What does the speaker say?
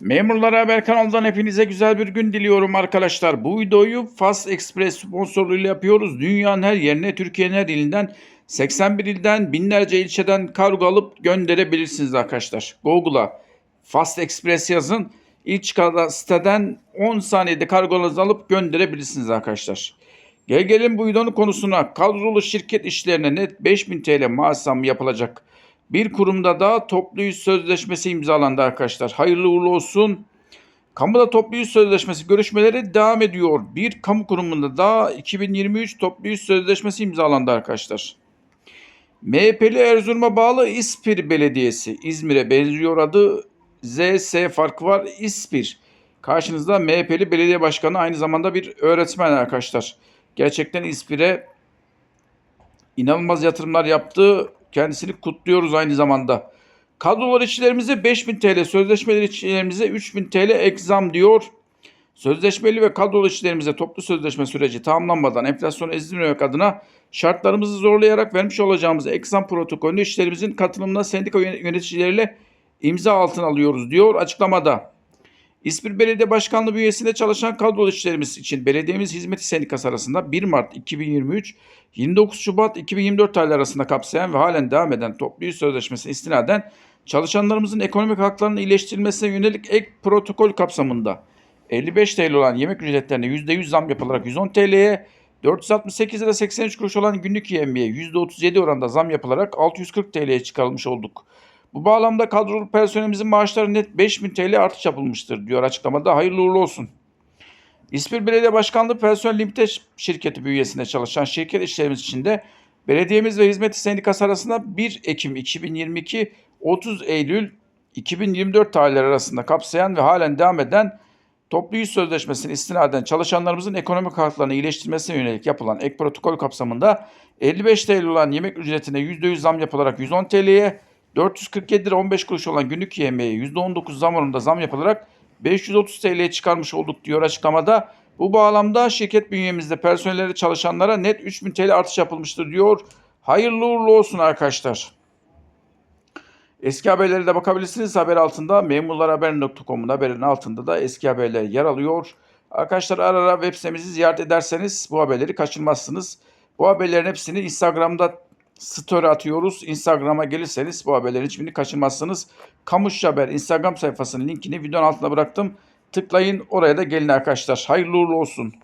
Memurlar Haber kanalından hepinize güzel bir gün diliyorum arkadaşlar. Bu videoyu Fast Express sponsorluğuyla yapıyoruz. Dünyanın her yerine, Türkiye'nin her ilinden, 81 ilden, binlerce ilçeden kargo alıp gönderebilirsiniz arkadaşlar. Google'a Fast Express yazın. İlk çıkan siteden 10 saniyede kargolarınızı alıp gönderebilirsiniz arkadaşlar. Gel gelin bu videonun konusuna. Kadrolu şirket işlerine net 5000 TL maaş yapılacak. Bir kurumda da toplu iş sözleşmesi imzalandı arkadaşlar. Hayırlı uğurlu olsun. Kamuda toplu iş sözleşmesi görüşmeleri devam ediyor. Bir kamu kurumunda da 2023 toplu iş sözleşmesi imzalandı arkadaşlar. MHP'li Erzurum'a bağlı İspir Belediyesi. İzmir'e benziyor adı ZS farkı var İspir. Karşınızda MHP'li belediye başkanı aynı zamanda bir öğretmen arkadaşlar. Gerçekten İspir'e inanılmaz yatırımlar yaptı. Kendisini kutluyoruz aynı zamanda. Kadrolar işçilerimize 5000 TL, sözleşmeli işçilerimize 3000 TL ek zam diyor. Sözleşmeli ve kadrolu işçilerimize toplu sözleşme süreci tamamlanmadan enflasyonu ezdirmemek adına şartlarımızı zorlayarak vermiş olacağımız ek zam protokolünde işçilerimizin katılımına sendika yön- yöneticileriyle imza altına alıyoruz diyor açıklamada. İspir Belediye Başkanlığı bünyesinde çalışan kadrolu işçilerimiz için belediyemiz hizmeti sendikası arasında 1 Mart 2023 29 Şubat 2024 tarihleri arasında kapsayan ve halen devam eden toplu iş sözleşmesine istinaden çalışanlarımızın ekonomik haklarının iyileştirilmesine yönelik ek protokol kapsamında 55 TL olan yemek ücretlerine %100 zam yapılarak 110 TL'ye 468 lira 83 kuruş olan günlük yemeğe %37 oranda zam yapılarak 640 TL'ye çıkarılmış olduk. Bu bağlamda kadrolu personelimizin maaşları net 5000 TL artış yapılmıştır diyor açıklamada. Hayırlı uğurlu olsun. İspir Belediye Başkanlığı Personel Limited şirketi bünyesinde çalışan şirket işlerimiz için de belediyemiz ve hizmet sendikası arasında 1 Ekim 2022 30 Eylül 2024 tarihleri arasında kapsayan ve halen devam eden toplu iş sözleşmesine istinaden çalışanlarımızın ekonomik haklarını iyileştirmesine yönelik yapılan ek protokol kapsamında 55 TL olan yemek ücretine %100 zam yapılarak 110 TL'ye 447 lira 15 kuruş olan günlük yemeğe %19 zam oranında zam yapılarak 530 TL'ye çıkarmış olduk diyor açıklamada. Bu bağlamda şirket bünyemizde personelleri çalışanlara net 3000 TL artış yapılmıştır diyor. Hayırlı uğurlu olsun arkadaşlar. Eski haberlere de bakabilirsiniz. Haber altında memurlarhaber.com'un haberin altında da eski haberler yer alıyor. Arkadaşlar ara ara web sitemizi ziyaret ederseniz bu haberleri kaçırmazsınız. Bu haberlerin hepsini Instagram'da story atıyoruz. Instagram'a gelirseniz bu haberlerin hiçbirini kaçırmazsınız. Kamuş Haber Instagram sayfasının linkini videonun altına bıraktım. Tıklayın oraya da gelin arkadaşlar. Hayırlı uğurlu olsun.